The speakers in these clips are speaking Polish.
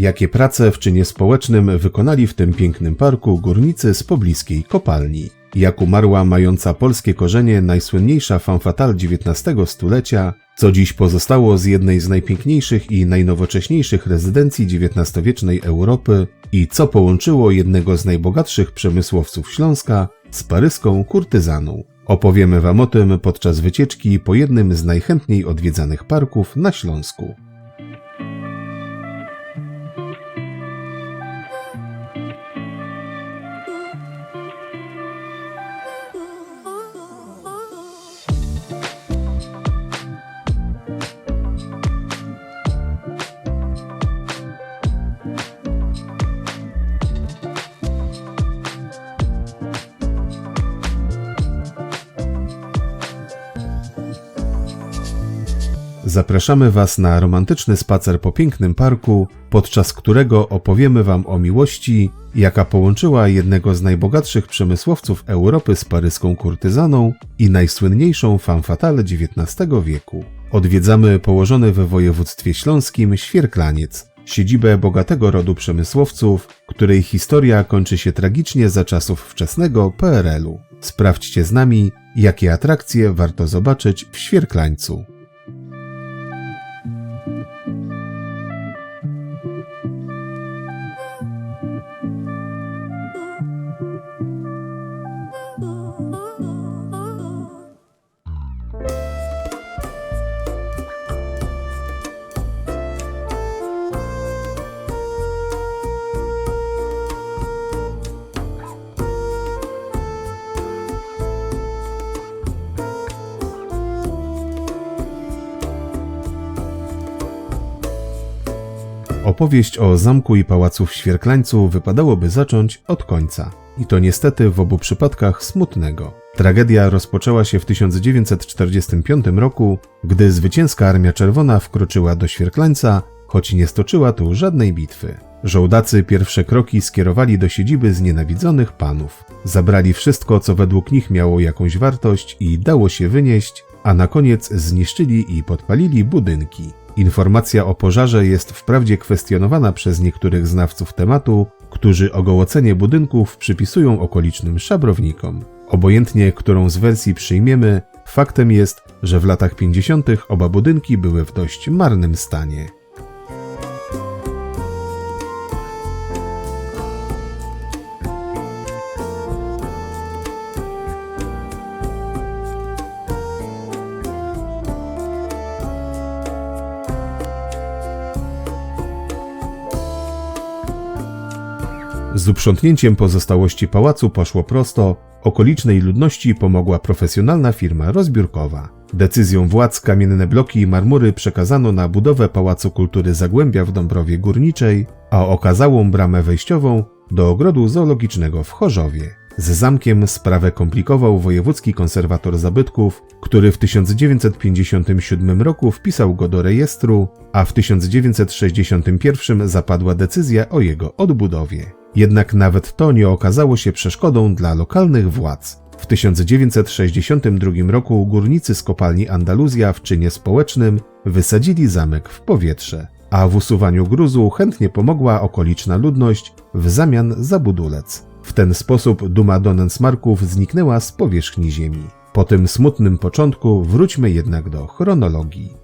Jakie prace w czynie społecznym wykonali w tym pięknym parku górnicy z pobliskiej kopalni? Jak umarła mająca polskie korzenie najsłynniejsza femme fatale XIX stulecia, co dziś pozostało z jednej z najpiękniejszych i najnowocześniejszych rezydencji XIX-wiecznej Europy i co połączyło jednego z najbogatszych przemysłowców Śląska z paryską kurtyzaną. Opowiemy Wam o tym podczas wycieczki po jednym z najchętniej odwiedzanych parków na Śląsku. Zapraszamy Was na romantyczny spacer po pięknym parku, podczas którego opowiemy Wam o miłości, jaka połączyła jednego z najbogatszych przemysłowców Europy z paryską kurtyzaną i najsłynniejszą femme fatale XIX wieku. Odwiedzamy położony we województwie śląskim Świerklaniec, siedzibę bogatego rodu przemysłowców, której historia kończy się tragicznie za czasów wczesnego PRL-u. Sprawdźcie z nami, jakie atrakcje warto zobaczyć w Świerklańcu. Opowieść o zamku i pałacu w Świerklańcu wypadałoby zacząć od końca. I to niestety w obu przypadkach smutnego. Tragedia rozpoczęła się w 1945 roku, gdy zwycięska Armia Czerwona wkroczyła do Świerklańca, choć nie stoczyła tu żadnej bitwy. Żołdacy pierwsze kroki skierowali do siedziby znienawidzonych panów. Zabrali wszystko, co według nich miało jakąś wartość i dało się wynieść, a na koniec zniszczyli i podpalili budynki. Informacja o pożarze jest wprawdzie kwestionowana przez niektórych znawców tematu, którzy ogołocenie budynków przypisują okolicznym szabrownikom. Obojętnie, którą z wersji przyjmiemy, faktem jest, że w latach 50. oba budynki były w dość marnym stanie. Z uprzątnięciem pozostałości pałacu poszło prosto, okolicznej ludności pomogła profesjonalna firma rozbiórkowa. Decyzją władz kamienne bloki i marmury przekazano na budowę Pałacu Kultury Zagłębia w Dąbrowie Górniczej, a okazałą bramę wejściową do ogrodu zoologicznego w Chorzowie. Z zamkiem sprawę komplikował wojewódzki konserwator zabytków, który w 1957 roku wpisał go do rejestru, a w 1961 zapadła decyzja o jego odbudowie. Jednak nawet to nie okazało się przeszkodą dla lokalnych władz. W 1962 roku górnicy z kopalni Andaluzja w czynie społecznym wysadzili zamek w powietrze, a w usuwaniu gruzu chętnie pomogła okoliczna ludność w zamian za budulec. W ten sposób duma Donensmarków zniknęła z powierzchni ziemi. Po tym smutnym początku wróćmy jednak do chronologii.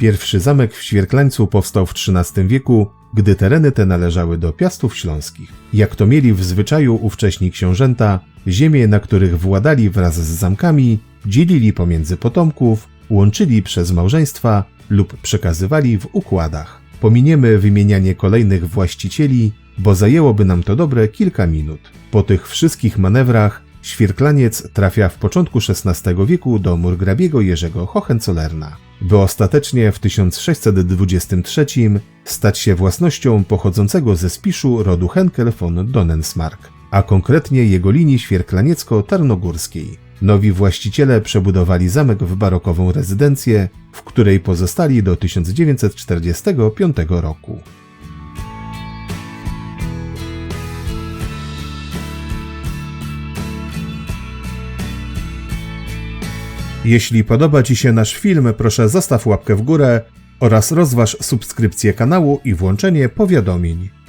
Pierwszy zamek w Świerklańcu powstał w XIII wieku gdy tereny te należały do Piastów Śląskich. Jak to mieli w zwyczaju ówcześni książęta, ziemie, na których władali wraz z zamkami, dzielili pomiędzy potomków, łączyli przez małżeństwa lub przekazywali w układach. Pominiemy wymienianie kolejnych właścicieli, bo zajęłoby nam to dobre kilka minut. Po tych wszystkich manewrach Świerklaniec trafia w początku XVI wieku do murgrabiego Jerzego Hohenzollerna, by ostatecznie w 1623 stać się własnością pochodzącego ze Spiszu rodu Henkel von Donensmark, a konkretnie jego linii świerklaniecko-tarnogórskiej. Nowi właściciele przebudowali zamek w barokową rezydencję, w której pozostali do 1945 roku. Jeśli podoba Ci się nasz film, proszę zostaw łapkę w górę oraz rozważ subskrypcję kanału i włączenie powiadomień.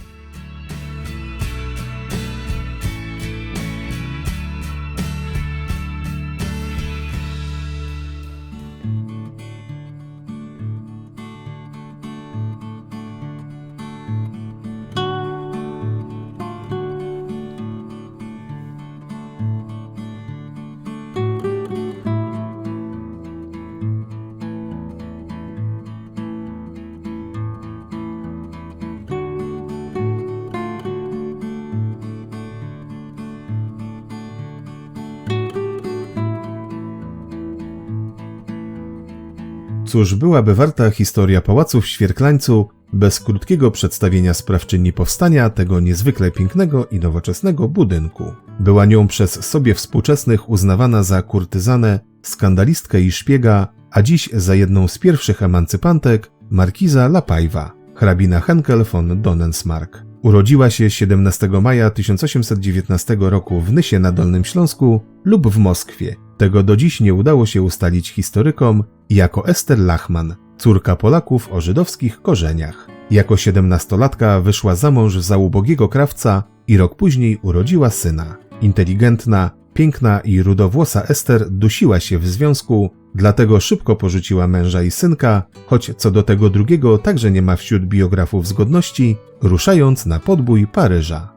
Cóż byłaby warta historia pałacu w Świerklańcu bez krótkiego przedstawienia sprawczyni powstania tego niezwykle pięknego i nowoczesnego budynku. Była nią przez sobie współczesnych uznawana za kurtyzanę, skandalistkę i szpiega, a dziś za jedną z pierwszych emancypantek markiza Lapajwa, hrabina Henkel von Donensmark. Urodziła się 17 maja 1819 roku w Nysie na Dolnym Śląsku lub w Moskwie. Tego do dziś nie udało się ustalić historykom jako Ester Lachman, córka Polaków o żydowskich korzeniach. Jako siedemnastolatka wyszła za mąż za ubogiego krawca i rok później urodziła syna. Inteligentna, piękna i rudowłosa Ester dusiła się w związku, dlatego szybko porzuciła męża i synka, choć co do tego drugiego także nie ma wśród biografów zgodności, ruszając na podbój Paryża.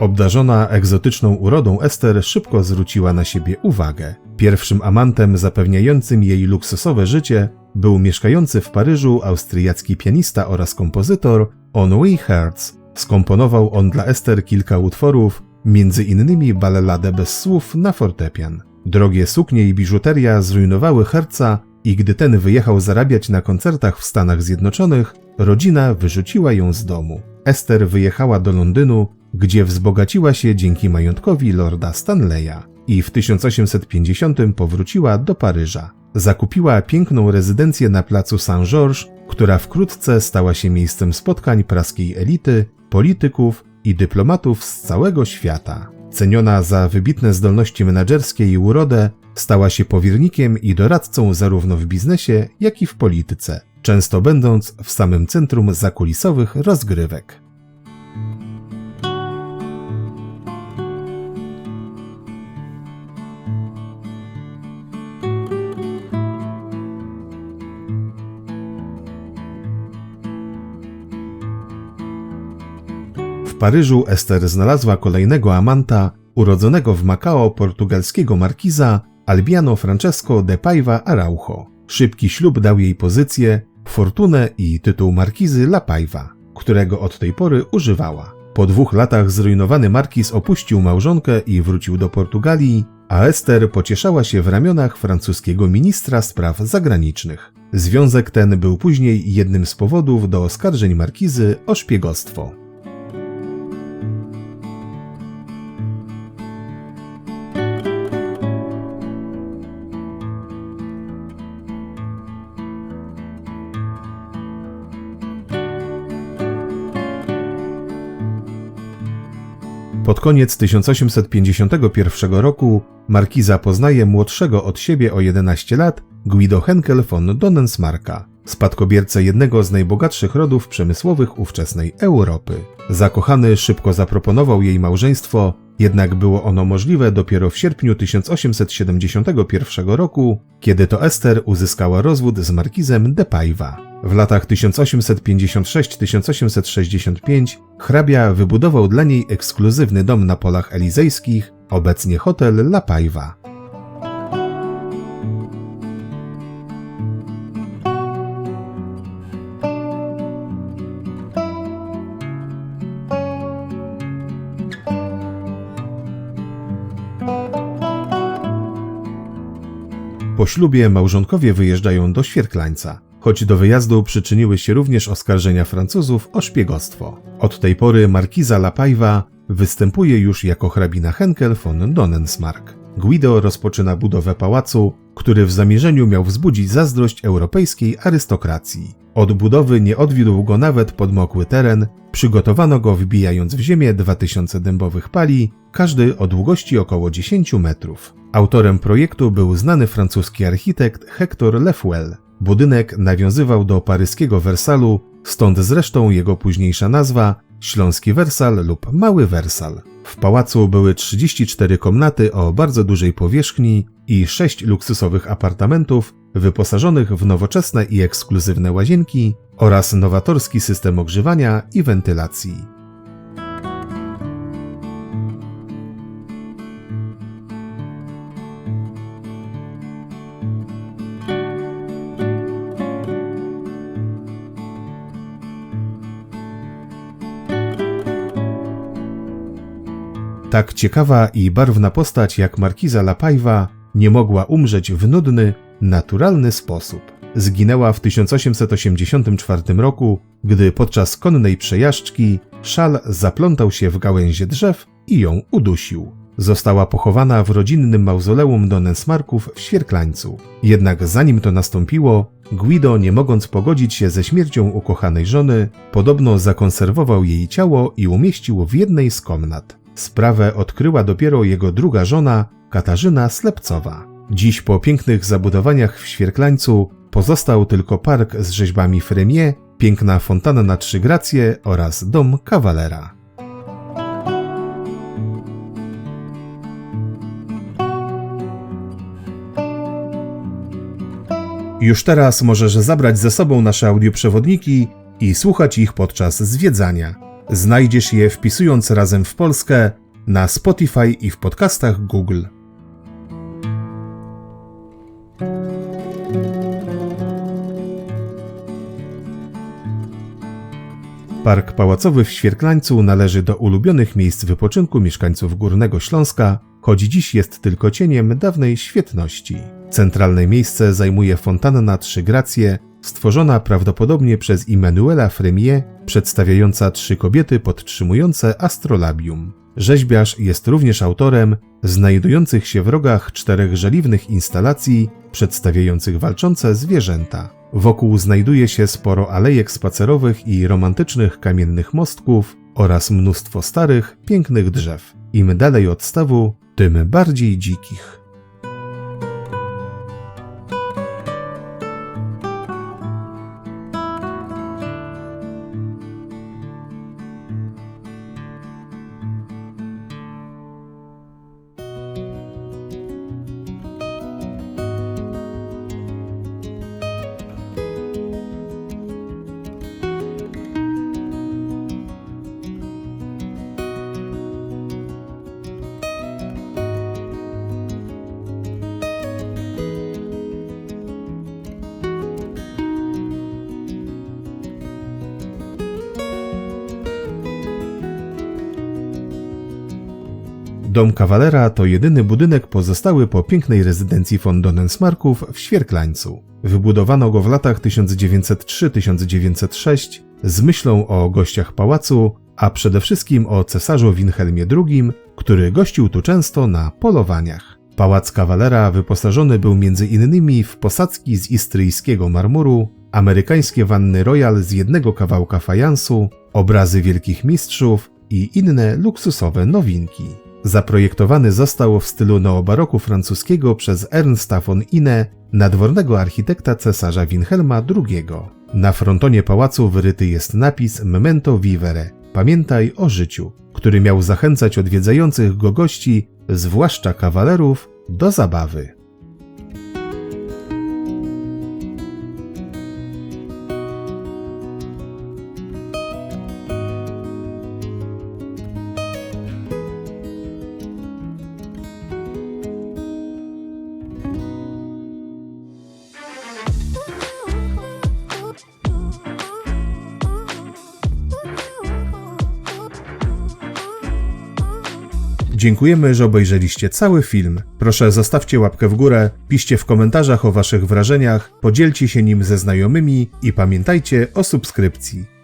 Obdarzona egzotyczną urodą Ester szybko zwróciła na siebie uwagę. Pierwszym amantem zapewniającym jej luksusowe życie był mieszkający w Paryżu austriacki pianista oraz kompozytor Henri Hertz. Skomponował on dla Ester kilka utworów, między innymi balleladę bez słów na fortepian. Drogie suknie i biżuteria zrujnowały Herca i gdy ten wyjechał zarabiać na koncertach w Stanach Zjednoczonych, rodzina wyrzuciła ją z domu. Ester wyjechała do Londynu, gdzie wzbogaciła się dzięki majątkowi lorda Stanleya i w 1850 powróciła do Paryża. Zakupiła piękną rezydencję na placu Saint-Georges, która wkrótce stała się miejscem spotkań praskiej elity, polityków i dyplomatów z całego świata. Ceniona za wybitne zdolności menedżerskie i urodę, stała się powiernikiem i doradcą zarówno w biznesie, jak i w polityce, często będąc w samym centrum zakulisowych rozgrywek. Paryżu Ester znalazła kolejnego amanta, urodzonego w Macao portugalskiego markiza Albiano Francesco de Paiva Araujo. Szybki ślub dał jej pozycję, fortunę i tytuł markizy La Paiva, którego od tej pory używała. Po dwóch latach zrujnowany markiz opuścił małżonkę i wrócił do Portugalii, a Ester pocieszała się w ramionach francuskiego ministra spraw zagranicznych. Związek ten był później jednym z powodów do oskarżeń markizy o szpiegostwo. Pod koniec 1851 roku markiza poznaje młodszego od siebie o 11 lat Guido Henkel von Donensmarka, spadkobiercę jednego z najbogatszych rodów przemysłowych ówczesnej Europy. Zakochany szybko zaproponował jej małżeństwo, jednak było ono możliwe dopiero w sierpniu 1871 roku, kiedy to Ester uzyskała rozwód z markizem de Paiva. W latach 1856-1865 hrabia wybudował dla niej ekskluzywny dom na polach elizejskich, obecnie hotel La Paiva. Po ślubie małżonkowie wyjeżdżają do Świerklańca, choć do wyjazdu przyczyniły się również oskarżenia Francuzów o szpiegostwo. Od tej pory markiza Lapajwa występuje już jako hrabina Henkel von Donensmarck. Guido rozpoczyna budowę pałacu, który w zamierzeniu miał wzbudzić zazdrość europejskiej arystokracji. Od budowy nie odwiódł go nawet podmokły teren, przygotowano go wbijając w ziemię 2000 dębowych pali, każdy o długości około 10 metrów. Autorem projektu był znany francuski architekt Hector Lefwell. Budynek nawiązywał do paryskiego Wersalu, stąd zresztą jego późniejsza nazwa Śląski Wersal lub Mały Wersal. W pałacu były 34 komnaty o bardzo dużej powierzchni i 6 luksusowych apartamentów wyposażonych w nowoczesne i ekskluzywne łazienki oraz nowatorski system ogrzewania i wentylacji. Tak ciekawa i barwna postać jak markiza Lapajwa nie mogła umrzeć w nudny, naturalny sposób. Zginęła w 1884 roku, gdy podczas konnej przejażdżki szal zaplątał się w gałęzie drzew i ją udusił. Została pochowana w rodzinnym mauzoleum Donensmarków w Świerklańcu. Jednak zanim to nastąpiło, Guido, nie mogąc pogodzić się ze śmiercią ukochanej żony, podobno zakonserwował jej ciało i umieścił w jednej z komnat. Sprawę odkryła dopiero jego druga żona, Katarzyna Slepcowa. Dziś po pięknych zabudowaniach w Świerklańcu pozostał tylko park z rzeźbami Fremie, piękna fontanna na trzy gracje oraz dom kawalera. Już teraz możesz zabrać ze sobą nasze audioprzewodniki i słuchać ich podczas zwiedzania. Znajdziesz je wpisując razem w Polskę na Spotify i w podcastach Google. Park Pałacowy w Świerklańcu należy do ulubionych miejsc wypoczynku mieszkańców Górnego Śląska, choć dziś jest tylko cieniem dawnej świetności. Centralne miejsce zajmuje fontanna Trzy Gracje, stworzona prawdopodobnie przez Immanuela Fremier, przedstawiająca trzy kobiety podtrzymujące astrolabium. Rzeźbiarz jest również autorem znajdujących się w rogach czterech żeliwnych instalacji przedstawiających walczące zwierzęta. Wokół znajduje się sporo alejek spacerowych i romantycznych kamiennych mostków oraz mnóstwo starych, pięknych drzew. Im dalej od stawu, tym bardziej dzikich. Dom kawalera to jedyny budynek pozostały po pięknej rezydencji von Donensmarków w Świerklańcu. Wybudowano go w latach 1903-1906 z myślą o gościach pałacu, a przede wszystkim o cesarzu Wilhelmie II, który gościł tu często na polowaniach. Pałac kawalera wyposażony był m.in. w posadzki z istryjskiego marmuru, amerykańskie wanny royal z jednego kawałka fajansu, obrazy wielkich mistrzów i inne luksusowe nowinki. Zaprojektowany został w stylu neobaroku francuskiego przez Ernsta von Inne, nadwornego architekta cesarza Wilhelma II. Na frontonie pałacu wyryty jest napis Memento Vivere Pamiętaj o życiu, który miał zachęcać odwiedzających go gości, zwłaszcza kawalerów, do zabawy. Dziękujemy, że obejrzeliście cały film. Proszę zostawcie łapkę w górę, piszcie w komentarzach o waszych wrażeniach, podzielcie się nim ze znajomymi i pamiętajcie o subskrypcji.